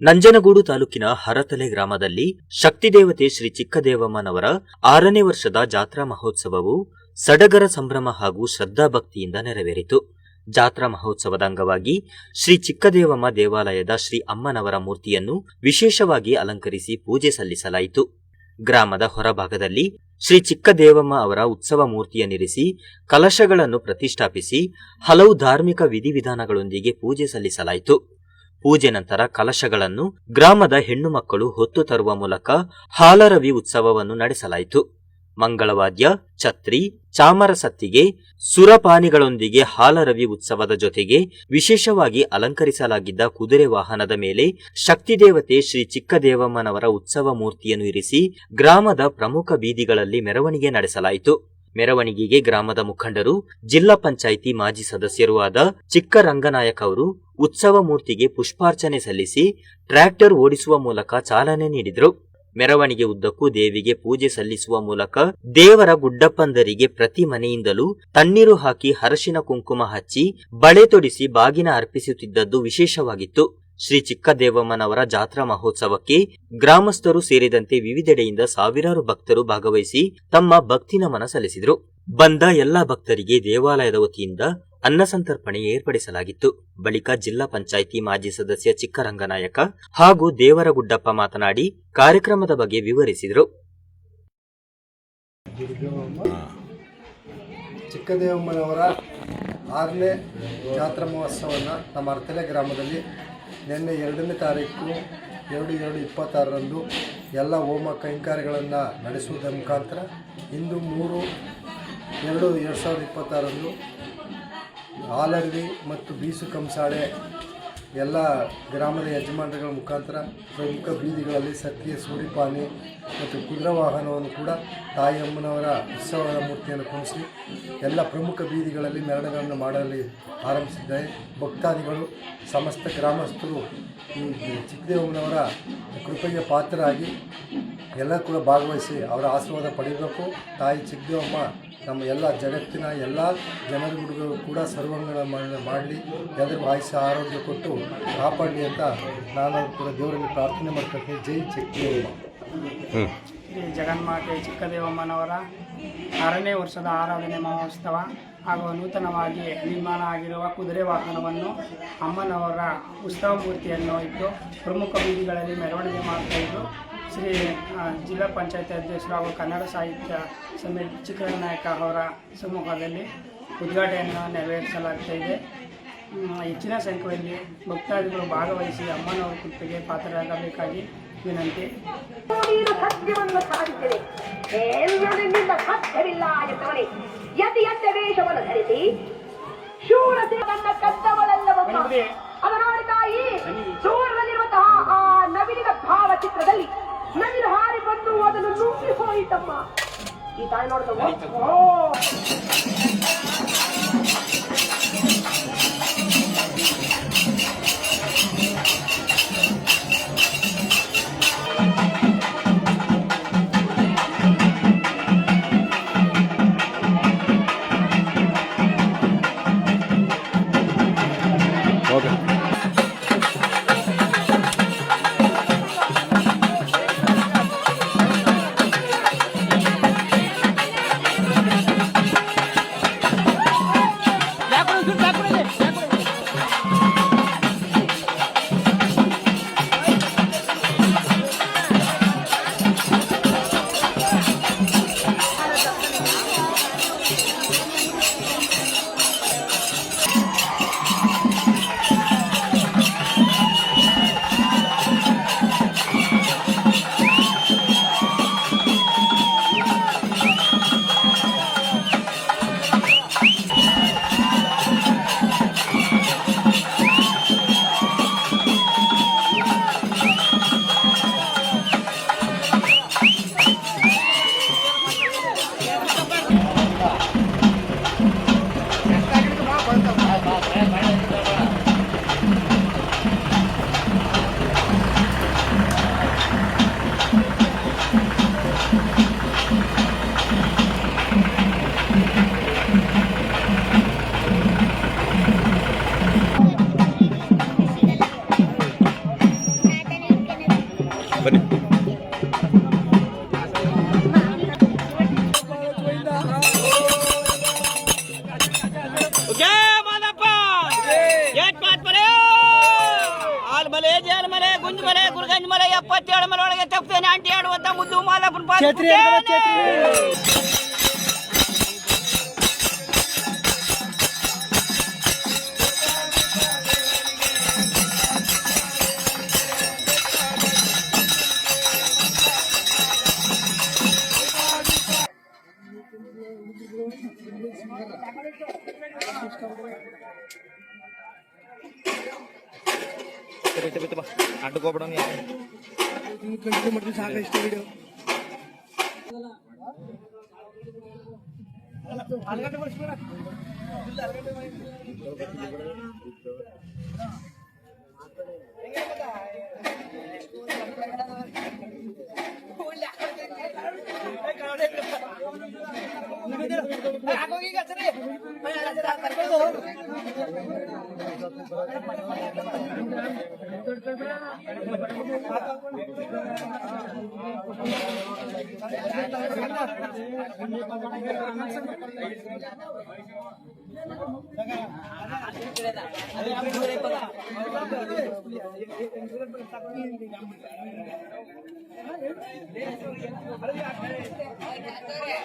ನಂಜನಗೂಡು ತಾಲೂಕಿನ ಹರತಲೆ ಗ್ರಾಮದಲ್ಲಿ ಶಕ್ತಿದೇವತೆ ಶ್ರೀ ಚಿಕ್ಕದೇವಮ್ಮನವರ ಆರನೇ ವರ್ಷದ ಜಾತ್ರಾ ಮಹೋತ್ಸವವು ಸಡಗರ ಸಂಭ್ರಮ ಹಾಗೂ ಶ್ರದ್ಧಾಭಕ್ತಿಯಿಂದ ನೆರವೇರಿತು. ಜಾತ್ರಾ ಮಹೋತ್ಸವದ ಅಂಗವಾಗಿ ಶ್ರೀ ಚಿಕ್ಕದೇವಮ್ಮ ದೇವಾಲಯದ ಶ್ರೀ ಅಮ್ಮನವರ ಮೂರ್ತಿಯನ್ನು ವಿಶೇಷವಾಗಿ ಅಲಂಕರಿಸಿ ಪೂಜೆ ಸಲ್ಲಿಸಲಾಯಿತು. ಗ್ರಾಮದ ಹೊರಭಾಗದಲ್ಲಿ ಶ್ರೀ ಚಿಕ್ಕದೇವಮ್ಮ ಅವರ ಉತ್ಸವ ಮೂರ್ತಿಯನ್ನಿರಿಸಿ ಕಲಶಗಳನ್ನು ಪ್ರತಿಷ್ಠಾಪಿಸಿ ಹಲವು ಧಾರ್ಮಿಕ ವಿಧಿವಿಧಾನಗಳೊಂದಿಗೆ ಪೂಜೆ ಸಲ್ಲಿಸಲಾಯಿತು. ಪೂಜೆ ನಂತರ ಕಲಶಗಳನ್ನು ಗ್ರಾಮದ ಹೆಣ್ಣು ಮಕ್ಕಳು ಹೊತ್ತು ತರುವ ಮೂಲಕ ಹಾಲರವಿ ಉತ್ಸವವನ್ನು ನಡೆಸಲಾಯಿತು. ಮಂಗಳವಾದ್ಯ, ಛತ್ರಿ ಚಾಮರ ಸತ್ತಿಗೆ ಸುರಪಾನಿಗಳೊಂದಿಗೆ ಹಾಲರವಿ ಉತ್ಸವದ ಜೊತೆಗೆ ವಿಶೇಷವಾಗಿ ಅಲಂಕರಿಸಲಾಗಿದ್ದ ಕುದುರೆ ವಾಹನದ ಮೇಲೆ ಶಕ್ತಿದೇವತೆ ಶ್ರೀ ಚಿಕ್ಕದೇವಮ್ಮನವರ ಉತ್ಸವ ಮೂರ್ತಿಯನ್ನು ಇರಿಸಿ ಗ್ರಾಮದ ಪ್ರಮುಖ ಬೀದಿಗಳಲ್ಲಿ ಮೆರವಣಿಗೆ ನಡೆಸಲಾಯಿತು. ಮೆರವಣಿಗೆಗೆ ಗ್ರಾಮದ ಮುಖಂಡರು, ಜಿಲ್ಲಾ ಪಂಚಾಯಿತಿ ಮಾಜಿ ಸದಸ್ಯರೂ ಆದ ಚಿಕ್ಕರಂಗನಾಯಕ್ ಅವರು ಉತ್ಸವ ಮೂರ್ತಿಗೆ ಪುಷ್ಪಾರ್ಚನೆ ಸಲ್ಲಿಸಿ ಟ್ರ್ಯಾಕ್ಟರ್ ಓಡಿಸುವ ಮೂಲಕ ಚಾಲನೆ ನೀಡಿದರು. ಮೆರವಣಿಗೆ ಉದ್ದಕ್ಕೂ ದೇವಿಗೆ ಪೂಜೆ ಸಲ್ಲಿಸುವ ಮೂಲಕ ದೇವರ ಗುಡ್ಡಪ್ಪಂದರಿಗೆ ಪ್ರತಿ ಮನೆಯಿಂದಲೂ ತಣ್ಣೀರು ಹಾಕಿ ಹರಶಿನ ಕುಂಕುಮ ಹಚ್ಚಿ ಬಳೆ ತೊಡಿಸಿ ಬಾಗಿನ ಅರ್ಪಿಸುತ್ತಿದ್ದದ್ದು ವಿಶೇಷವಾಗಿತ್ತು. ಶ್ರೀ ಚಿಕ್ಕದೇವಮ್ಮನವರ ಜಾತ್ರಾ ಮಹೋತ್ಸವಕ್ಕೆ ಗ್ರಾಮಸ್ಥರು ಸೇರಿದಂತೆ ವಿವಿಧೆಡೆಯಿಂದ ಸಾವಿರಾರು ಭಕ್ತರು ಭಾಗವಹಿಸಿ ತಮ್ಮ ಭಕ್ತಿ ನಮನ ಸಲ್ಲಿಸಿದರು. ಬಂದ ಎಲ್ಲಾ ಭಕ್ತರಿಗೆ ದೇವಾಲಯದ ವತಿಯಿಂದ ಅನ್ನಸಂತರ್ಪಣೆ ಏರ್ಪಡಿಸಲಾಗಿತ್ತು. ಬಳಿಕ ಜಿಲ್ಲಾ ಪಂಚಾಯಿತಿ ಮಾಜಿ ಸದಸ್ಯ ಚಿಕ್ಕರಂಗನಾಯಕ ಹಾಗೂ ದೇವರಗುಡ್ಡಪ್ಪ ಮಾತನಾಡಿ ಕಾರ್ಯಕ್ರಮದ ಬಗ್ಗೆ ವಿವರಿಸಿದರು. ಚಿಕ್ಕದೇವಮ್ಮನವರ ಆರನೇ ಜಾತ್ರಾ ಮಹೋತ್ಸವವನ್ನು ನಮ್ಮ ಅರ್ತಲೆ ಗ್ರಾಮದಲ್ಲಿ ನಿನ್ನೆ ಎರಡನೇ ತಾರೀಕು ಎರಡು ಎರಡು ಇಪ್ಪತ್ತಾರರಂದು ಎಲ್ಲ ಹೋಮ ಕೈಂಕಾರ್ಯಗಳನ್ನು ನಡೆಸುವುದರ ಮುಖಾಂತರ ಇಂದು ಮೂರು, ಎರಡು ಎರಡು ಸಾವಿರದ ಇಪ್ಪತ್ತಾರರಂದು ಹಾಲರ್ವಿ ಮತ್ತು ಬೀಸು ಕಂಸಾಳೆ ಎಲ್ಲ ಗ್ರಾಮದ ಯಜಮಾನರುಗಳ ಮುಖಾಂತರ ಪ್ರಮುಖ ಬೀದಿಗಳಲ್ಲಿ ಸತ್ಯ ಸೂರಿಪಾನಿ ಮತ್ತು ಕುದುರೆ ವಾಹನವನ್ನು ಕೂಡ ತಾಯಿಯಮ್ಮನವರ ಉತ್ಸವದ ಮೂರ್ತಿಯನ್ನು ಕುಣಿಸಿ ಎಲ್ಲ ಪ್ರಮುಖ ಬೀದಿಗಳಲ್ಲಿ ಮೆರವಣಿಗೆಗಳನ್ನು ಮಾಡಲು ಆರಂಭಿಸಿದ್ದಾರೆ. ಭಕ್ತಾದಿಗಳು, ಸಮಸ್ತ ಗ್ರಾಮಸ್ಥರು ಈ ಚಿಕ್ಕದೇವಮ್ಮನವರ ಕೃಪೆಗೆ ಪಾತ್ರರಾಗಿ ಎಲ್ಲ ಕೂಡ ಭಾಗವಹಿಸಿ ಅವರ ಆಶೀರ್ವಾದ ಪಡೆಯಬೇಕು. ತಾಯಿ ಚಿಕ್ಕದೇವಮ್ಮ ನಮ್ಮ ಎಲ್ಲ ಜಗತ್ತಿನ ಎಲ್ಲ ಜನರಿಗೂ ಕೂಡ ಸರ್ವಂಗನ ಮಾಡಲಿ. ಎಲ್ಲರಿಗೂ ಆಯುಷ ಆರೋಗ್ಯ ಕೊಟ್ಟು ಕಾಪಾಡಲಿ ಅಂತ ನಾನು ಕೂಡ ದೇವರಲ್ಲಿ ಪ್ರಾರ್ಥನೆ ಮಾಡ್ಕೊಳ್ತೀನಿ ಜೈ ಚಿಕ್ಕದೇವಮ್ಮ. ಶ್ರೀ ಜಗನ್ಮಾತೆ ಚಿಕ್ಕದೇವಮ್ಮನವರ ಆರನೇ ವರ್ಷದ ಆರಾಧನೆ ಮಹೋತ್ಸವ ಹಾಗೂ ನೂತನವಾಗಿ ನಿರ್ಮಾಣ ಆಗಿರುವ ಕುದುರೆ ವಾಹನವನ್ನು ಅಮ್ಮನವರ ಉತ್ಸವ ಮೂರ್ತಿಯನ್ನು ಇಟ್ಟು ಪ್ರಮುಖ ಬೀದಿಗಳಲ್ಲಿ ಮೆರವಣಿಗೆ ಮಾಡ್ತಾ ಇದ್ದು, ಶ್ರೀ ಜಿಲ್ಲಾ ಪಂಚಾಯತ್ ಅಧ್ಯಕ್ಷರು ಹಾಗೂ ಕನ್ನಡ ಸಾಹಿತ್ಯ ಸಮಿತಿ ಚಿಕ್ಕನಾಯಕ ಅವರ ಸಮ್ಮುಖದಲ್ಲಿ ಉದ್ಘಾಟನೆಯನ್ನು ನೆರವೇರಿಸಲಾಗ್ತಾಯಿದೆ ಹೆಚ್ಚಿನ ಸಂಖ್ಯೆಯಲ್ಲಿ ಭಕ್ತಾದಿಗಳು ಭಾಗವಹಿಸಿ ಅಮ್ಮನವರ ಕೃಪೆಗೆ ಪಾತ್ರರಾಗಬೇಕಾಗಿ ವಿನಂತಿ. ನೀನು ಸತ್ಯವನ್ನು ಸಾಧಿಸಿದೆ. ಎಲ್ಲರೂ ನಿನ್ನಿಂದ ಸಾಧ್ಯವಿಲ್ಲ ಎಂದವನೇ ಯತಿ ಯತ್ಯ ವೇಷವನ್ನು ಧರಿಸಿ ಶೂರತೆ ನನ್ನ ಕದ್ದವಳೆಲ್ಲವನ್ನ ಅದನಾಡಿ ತಾಯಿ ದೂರದಲ್ಲಿರುವಂತಹ ಆ ನವಿಲಿನ ಭಾವಚಿತ್ರದಲ್ಲಿ ನವಿಲು ಹಾರಿ ಬಂದು ಅದನ್ನು ನುಂಗಿ ಹೋಯಿತಮ್ಮ. ಈ ತಾಯಿ ನೋಡಿದ ಓ जय माधप्पा ಏಟ್ ಮಾತ್ ಮಲೆ ಆಲ್ ಮಲೆ ಜೇಲ್ ಮಲೆ ಗುಂಜ್ ಮಲೆ ಗುರುಗಂಜ್ ಮಲೆ ಎಪ್ಪತ್ತೇಳು ಮಲೆ ಒಳಗೆ ತಪ್ಪೇನೆ ಆಂಟಿ ಆಡುವಂತ ಮುದ್ದು ಮಾಲಪ್ಪನ ഷാജുൽ സിംഗർ ಅಡ್ಕೋಬಿಡೋಣ ಸಾಕಷ್ಟು ವಿಡಿಯೋ ಕಾರಣ Aku Terima kasih.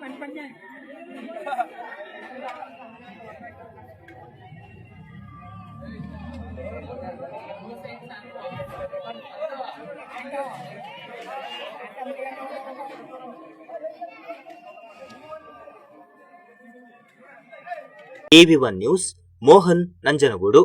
పని పని ఏవి వన్ న్యూస్ మోహన్ నంజనగూడు.